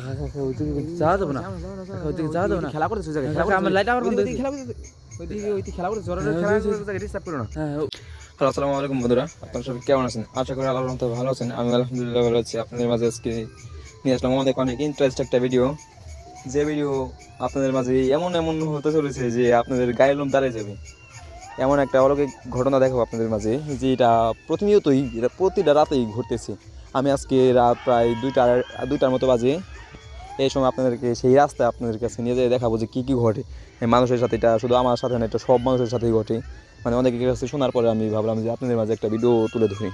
কাকা কাকা ওইদিকে যাওয়া যাবে না ওইদিকে যাওয়া যাবে না খেলা করতেছে ওই জায়গায় কাকা, আমার আবার বন্ধ খেলা ওইদিকে ওইদিকে খেলা করতেছে ওরা খেলা ওই ডিস্টার্ব করো না। হ্যাঁ হ্যালো আসসালামু আলাইকুম বন্ধুরা। আপনারা সবাই কেমন আছেন? আশা করি আল্লাহর রহমতে ভালো আছেন। আমি আলহামদুলিল্লাহ ভালো আছি। আপনাদের মাঝে আজকে নিয়ে আসলাম আমাদের অনেক ইন্টারেস্ট একটা ভিডিও যে ভিডিও আপনাদের মাঝে এমন এমন হতে চলেছে যে আপনাদের গায়ে লোম দাঁড়িয়ে যাবে। এমন একটা অলৌকিক ঘটনা দেখাবো আপনাদের মাঝে যে এটা প্রতিনিয়তই এটা প্রতিটা রাতেই ঘটতেছে। আমি আজকে রাত প্রায় দুইটা দুইটার মতো বাজে। এই সময় আপনাদেরকে সেই রাস্তায় আপনাদের কাছে নিয়ে যেয়ে দেখাবো যে কী কী ঘটে। এই মানুষের সাথে এটা শুধু আমার সাথে না এটা সব মানুষের সাথেই ঘটে। মানে অনেকের কাছে শোনার পরে আমি ভাবলাম যে আপনাদের মাঝে একটা ভিডিও তুলে ধরি।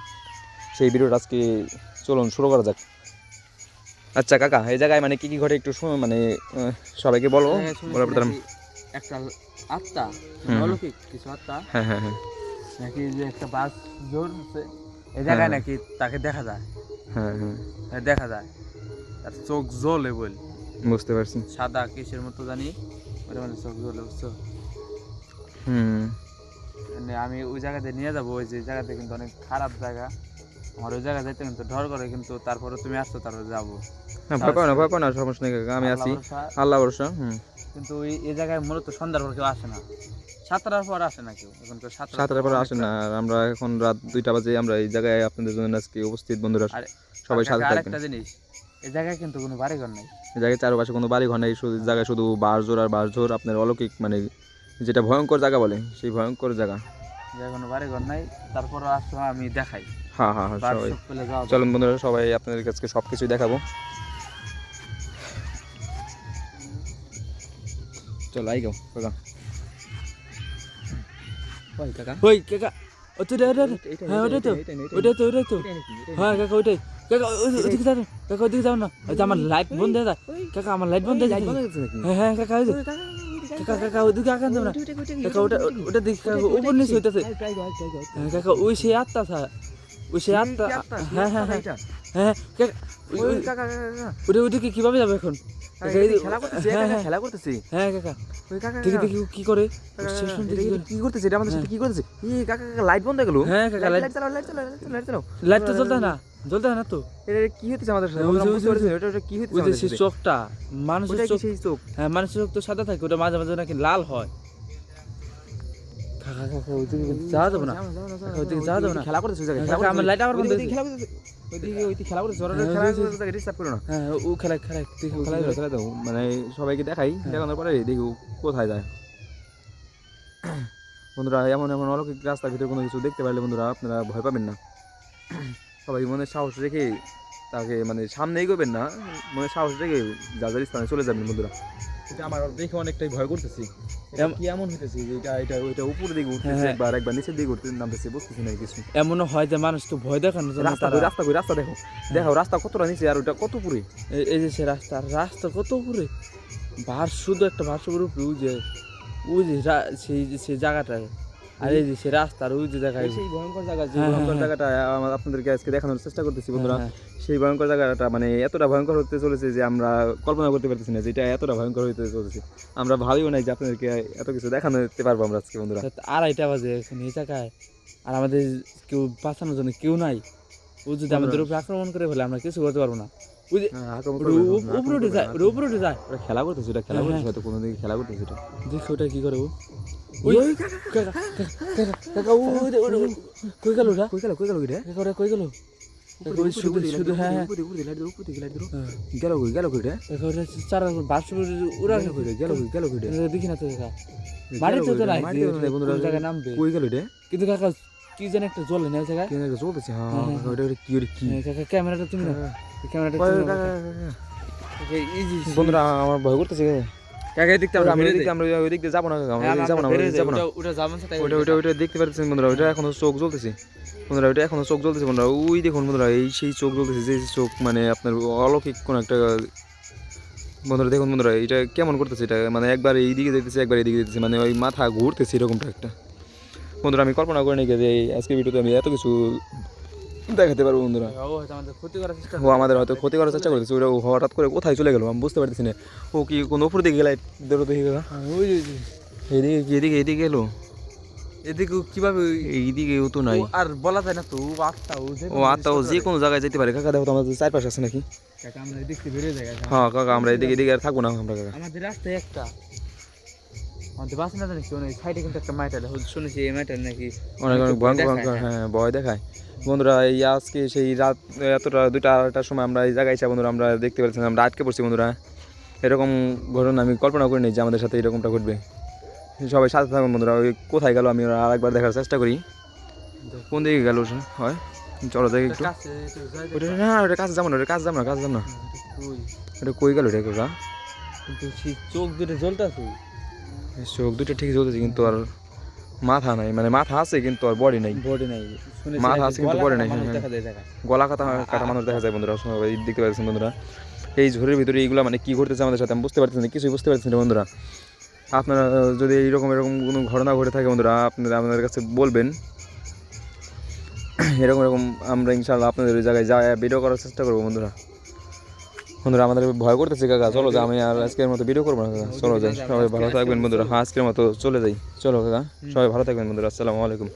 সেই ভিডিওটা আজকে চলুন শুরু করা যাক। আচ্ছা কাকা এই জায়গায় মানে কি কি ঘটে একটু শোনো মানে সবাইকে বলো। হ্যাঁ, বলার পর একটা আত্মা। অলৌকিক কিছু আত্মা? হ্যাঁ হ্যাঁ হ্যাঁ। নাকি যে একটা বাস জোর হচ্ছে? এই জায়গায় হ্যাঁ। নাকি তাকে দেখা যায়? হ্যাঁ হ্যাঁ হ্যাঁ, দেখা যায়। তার চোখ জ্বলে বল। বুঝতে পারছি। সাদা কিসের মতো জানি? ওটা মানে চোখ জ্বলে বুঝছ? হুম। মানে আমি ওই জায়গাতে নিয়ে যাব ওই যে জায়গাতে কিন্তু অনেক খারাপ জায়গা। আমার ওই জায়গা যাইতে কিন্তু ডর করে কিন্তু তারপরে তুমি আসছো তারপরে যাব। ভয় পাও না ভয় পাও না সমস্যা নেই আমি আছি। আল্লাহ ভরসা। হুম। কিন্তু ওই এই জায়গায় মূলত সন্ধ্যার পর কেউ আসে না। সাতটার পর আসে না কেউ এখন তো সাতটার পরে আসেন না আর আমরা এখন রাত দুইটা বাজে আমরা এই জায়গায় আপনাদের জন্য আজকে উপস্থিত বন্ধুরা সবাই সাথে থাকবেন। আরেকটা জিনিস এই জায়গায় কিন্তু কোনো বাড়িঘর নেই। এই জায়গায় চারপাশে কোনো বাড়ি ঘর নেই শুধু জায়গায় শুধু বাঁশঝোর আর বাঁশঝোর আপনার অলৌকিক মানে যেটা ভয়ঙ্কর জায়গা বলে সেই ভয়ঙ্কর জায়গা। জায়গায় কোনো বাড়িঘর নাই তারপরও আসো আমি দেখাই। হ্যাঁ হ্যাঁ হ্যাঁ সবাই। চলুন বন্ধুরা সবাই আপনাদের কাছে সব কিছুই দেখাবো। চল আই গাও কাকা। ওই কাকা। ওই কাকা। ও তো ওটা হ্যাঁ ওটাই তো। ওটাই তো হ্যাঁ কাকা ওটাই। কাকা ওদিকে যাও কাকা ওদিকে যাও না? ওই আমার লাইট বন্ধ হয়ে যায়। কাকা আমার লাইট বন্ধ হয়ে যায় হ্যাঁ হ্যাঁ কাকা ওই কাকা কাকা ওদিকে আগান যাও না। কাকা ওটা ওটা কাকা উপর নিচে হইতেছে। হ্যাঁ কাকা ওই সেই আত্মা স্যার ওই সেই আত্মা হ্যাঁ হ্যাঁ হ্যাঁ। হ্যাঁ কাকা ওই- ওই- ওটা ওদিকে কীভাবে যাবে এখন? কাকা, খেলা করতেছি হ্যাঁ, হ্যাঁ, খেলা করতেছি। হ্যাঁ কাকা ওই কাকা দেখি দেখি কি করে? কি করতেছে এটা আমাদের সাথে কি করতেছে এই কাকা কাকা লাইট বন্ধ হয়ে গেল। হ্যাঁ কাকা লাইট লাইট চালাও লাইট চালাও লাইট চালাও লাইট তো জ্বলতে না। জ্বলতে না তো। এটা কি হতেছে আমাদের সাথে? ওটা কি হতেছে ওই যে সেই চোখটা মানুষের চোখ? হ্যাঁ মানুষের চোখ তো সাদা থাকে ওটা মাঝে মাঝে নাকি লাল হয়। ওইদিকে যাওয়া যাবে না। ওইদিকে যাওয়া যাবে না। খেলা করতেছে ওই জায়গায়, কাকা, খেলা আমার করতেছে। লাইট আবার বন্ধ খেলা করতেছে। ওইদিকে ওইদিকে খেলা করতেছে ওরা হ্যাঁ, খেলা ওই যে- করতেছে তাকে ডিস্টার্ব করো না। হ্যাঁ ও খেলা খেলা খেলা খেলা দাও মানে সবাইকে দেখাই দেখানোর পরে দেখি কোথায় যায়। বন্ধুরা এমন এমন অলৌকিক রাস্তার ভিতরে কোনো কিছু দেখতে পারলে বন্ধুরা আপনারা ভয় পাবেন না। সবাই মনে সাহস রেখে তাকে মানে সামনে এগোবেন না মনে সাহস রেখে যাদের স্থানে চলে যাবেন বন্ধুরা। এটা আমার দেখে অনেকটাই ভয় করতেছি। এটা এমন হইতেছে এটা এটা ওইটা উপর দিকে উঠতেছে হ্যাঁ। একবার একবার নিচের দিকে উঠতে নামতেছে বুঝতেছি না কিছু। এমনও হয় যে মানুষ তো ভয় দেখানো রাস্তা রাস্তা কই রাস্তা দেখো। দেখো রাস্তা কতটা নিচে আর ওটা কত পুরে এই- যে সে রাস্তা রাস্তা কত উপরে? ভার শুধু একটা ভার্সের উপরে ওই যে সেই যে সেই জায়গাটায়। আর এই যে সে রাস্তার ওই যে জায়গায় সেই ভয়ঙ্কর জায়গা যে হ্যাঁ, ভয়ঙ্কর হ্যাঁ, জায়গাটা আপনাদেরকে আজকে দেখানোর চেষ্টা করতেছি বন্ধুরা। হ্যাঁ, সেই ভয়ঙ্কর জায়গাটা মানে এতটা ভয়ঙ্কর হতে চলেছে যে আমরা কল্পনা করতে পারতেছি না যেটা এতটা ভয়ঙ্কর হতে চলেছে। আমরা ভাবিও নাই যে আপনাদেরকে এত কিছু দেখানো দিতে পারব আমরা আজকে বন্ধুরা। আড়াইটা বাজে এখন এই জায়গায়। আর আমাদের কেউ বাঁচানোর জন্য কেউ নাই। ও যদি আমাদের উপরে আক্রমণ করে ফেলে আমরা কিছু করতে পারব না। হ্যাঁ, খেলা করতেছে ওটা খেলা হ্যাঁ, করতেছে হয়তো কোনো দিকে খেলা করতেছে ওটা। দেখি ওটা কি করে ও। কই গেল ওটা? কই গেল কই গেল কই গেল? হ্যাঁ হ্যাঁ। হ্যাঁ। নাই। নাই, কিন্তু কাকা কি যেন একটা জ্বলে না ওই জায়গায়? কেন এটা চলতেছে হ্যাঁ হ্যাঁ, কি কি? হ্যাঁ, ক্যামেরাটা তুমি না ক্যামেরাটা বন্ধুরা আমার ভয় করতেছে কাকা এই আমরা আমরা ওই আমরা ওই দিয়ে যাব না আমরা ওই দিকে যাব না আমরা ওই দিকে যাব না। ওটা ওটা যাবেন ওটা ওটা ওটা দেখতে পাচ্ছেন বন্ধুরা ওটা এখনও চোখ জ্বলতেছে। বন্ধুরা ওটা এখনও চোখ জ্বলতেছে বন্ধুরা। ওই দেখুন বন্ধুরা এই সেই চোখ জ্বলতেছে যে চোখ মানে আপনার অলৌকিক কোন একটা বন্ধুরা দেখুন বন্ধুরা এটা কেমন করতেছে এটা? মানে একবার এই দিকে যেতেছে একবার এই দিকে যেতেছে মানে ওই মাথা ঘুরতেছে এরকমটা একটা। বন্ধুরা আমি কল্পনা করে নিই যে এই আজকের ভিডিওতে আমি এত কিছু দেখাতে পারব বন্ধুরা। ও আমাদের ও হয়তো ক্ষতি করার চেষ্টা করতেছে। ওটা হঠাৎ করে কোথায় চলে গেল? আমি বুঝতে পারতেছি না। ও কি কোনো উপর দিকে গেলে কাকা হ্যাঁ। এদিকে এদিকে এদিকে এলো? এদিকে ও কীভাবে ওই- এইদিকেও তো নাই। আর বলা যায় না তো ও আত্মা ও ও আত্মা ও যে কোনো জায়গায় যেতে পারে। কাকা দেখো আমাদের চারপাশে আছে নাকি? কাকা আমরা দেখতে বেরিয়ে হ্যাঁ কাকা আমরা এদিকে এদিকে আর থাকব না আমরা কাকা। আমাদের রাস্তায় একটা। আমাদের বাসে না জানি কেউ সাইডে কিন্তু একটা মাইটাল শুনেছি এই মাইটাল নাকি। অনেক অনেক ভয়ঙ্কর হ্যাঁ। হ্যাঁ ভয় দেখায়। বন্ধুরা এই আজকে সেই রাত এতটা দুইটা আড়াইটার সময় আমরা এই জায়গায় এসে বন্ধুরা আমরা দেখতে পাচ্ছিলাম আমরা আটকে পড়ছি বন্ধুরা। এরকম ঘটনা আমি কল্পনা করিনি যে আমাদের সাথে এরকমটা ঘটবে। সবাই সাথে থাকুন বন্ধুরা ওই কোথায় গেল আমি ওরা আরেকবার দেখার চেষ্টা করি। কোন দিকে গেল? হয়? চলো দেখি একটু। ওটা না ওটা কাছে যাব না ওটা কাছে যাব না কাছে যাব না। ওটা কই? গেল সেই চোখ দুটো জ্বলতাছে। চোখ দুটো ঠিক চলতেছে কিন্তু আর মাথা নাই। মানে মাথা আছে কিন্তু আর বডি নাই। বডি নাই। মাথা আছে কিন্তু বডি নাই, হ্যাঁ, দেখা যায় জায়গায় গলা কাটা কাটা মানুষ দেখা যায় বন্ধুরা। সবাই দেখতে পাচ্ছেন বন্ধুরা। এই ঝড়ের ভিতরে এইগুলো মানে কি ঘটতেছে আমাদের সাথে আমি বুঝতে পারছি না কিছুই বুঝতে পারছি না বন্ধুরা। আপনারা যদি এইরকম এরকম কোনো ঘটনা ঘটে থাকে বন্ধুরা আপনারা আমাদের কাছে বলবেন। এরকম এরকম আমরা ইনশাল্লাহ আপনাদের ওই জায়গায় যা ভিডিও করার চেষ্টা করব বন্ধুরা। বন্ধুরা আমাদের ভয় করতেছে কাকা। চলো যা আমি আর আজকের মতো ভিডিও করব না কাকা। চলো যাই। সবাই ভালো থাকবেন বন্ধুরা। হ্যাঁ আজকের মতো চলে যাই। চলো কাকা। সবাই ভালো থাকবেন বন্ধুরা। আসসালামু আলাইকুম।